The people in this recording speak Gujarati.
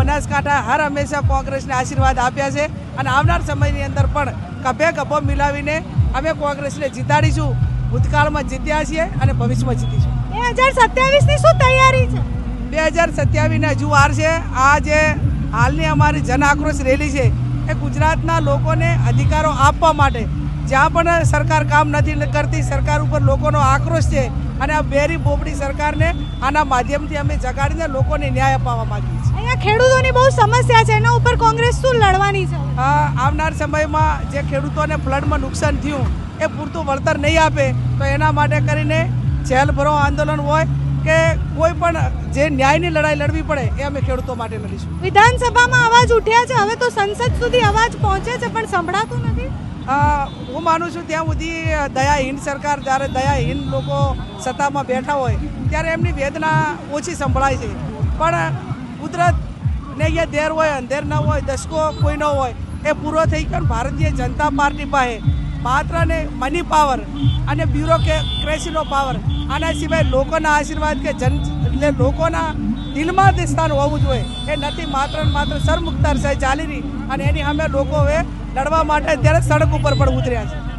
બનાસકાંઠા હર હંમેશા કોંગ્રેસને આશીર્વાદ આપ્યા છે અને આવનાર સમયની અંદર પણ કભે કભો મિલાવીને અમે કોંગ્રેસને જીતાડીશું. ભૂતકાળમાં જીત્યા છીએ અને ભવિષ્યમાં જીતીશું. બે હજાર સત્યાવીસની શું તૈયારી છે? બે હજાર સત્યાવીસના હજુ વાર છે. આ જે હાલની અમારી જન આક્રોશ રેલી છે એ ગુજરાતના લોકોને અધિકારો આપવા માટે જ્યાં પણ સરકાર કામ નથી કરતી સરકાર ઉપર લોકોનો આક્રોશ છે અને આ બેરી બોબડી સરકારને આના માધ્યમથી અમે જગાડીને લોકોને ન્યાય અપાવવા માંગીએ છીએ. અહીંયા ખેડૂતોની બહુ સમસ્યા છે. એના ઉપર કોંગ્રેસ શું લડવાની છે? આવનાર સમયમાં જે ખેડૂતોને ફ્લડમાં નુકસાન થયું એ પૂરતું વળતર નહીં આપે તો એના માટે કરીને જેલ ભરો આંદોલન હોય કે કોઈ પણ જે ન્યાયની લડાઈ લડવી પડે એ અમે ખેડૂતો માટે લડીશું. વિધાનસભામાં અવાજ ઉઠ્યા છે. હવે તો સંસદ સુધી અવાજ પહોંચે છે પણ સંભળાતું નથી. હું માનું છું ત્યાં સુધી દયાહીન સરકાર જ્યારે દયાહીન લોકો સત્તામાં બેઠા હોય ત્યારે એમની વેદના ઓછી સંભળાય છે. પણ કુદરત ને અહીંયા દેર હોય અંધેર ન હોય, દશકો કોઈ ન હોય, એ પૂરો થઈ ગયો ભારતીય જનતા પાર્ટી પાસે માત્ર ને મની પાવર અને બ્યુરો ક્રેસીનો પાવર આના સિવાય લોકોના આશીર્વાદ કે જન, એટલે લોકોના દિલમાં તે સ્થાન હોવું જોઈએ. એ નથી માત્ર ને માત્ર સરમુખતાર સાહેબ ચાલી રહી અને એની સામે લોકો હવે લડવા માટે અત્યારે સડક ઉપર પણ ઉતર્યા છે.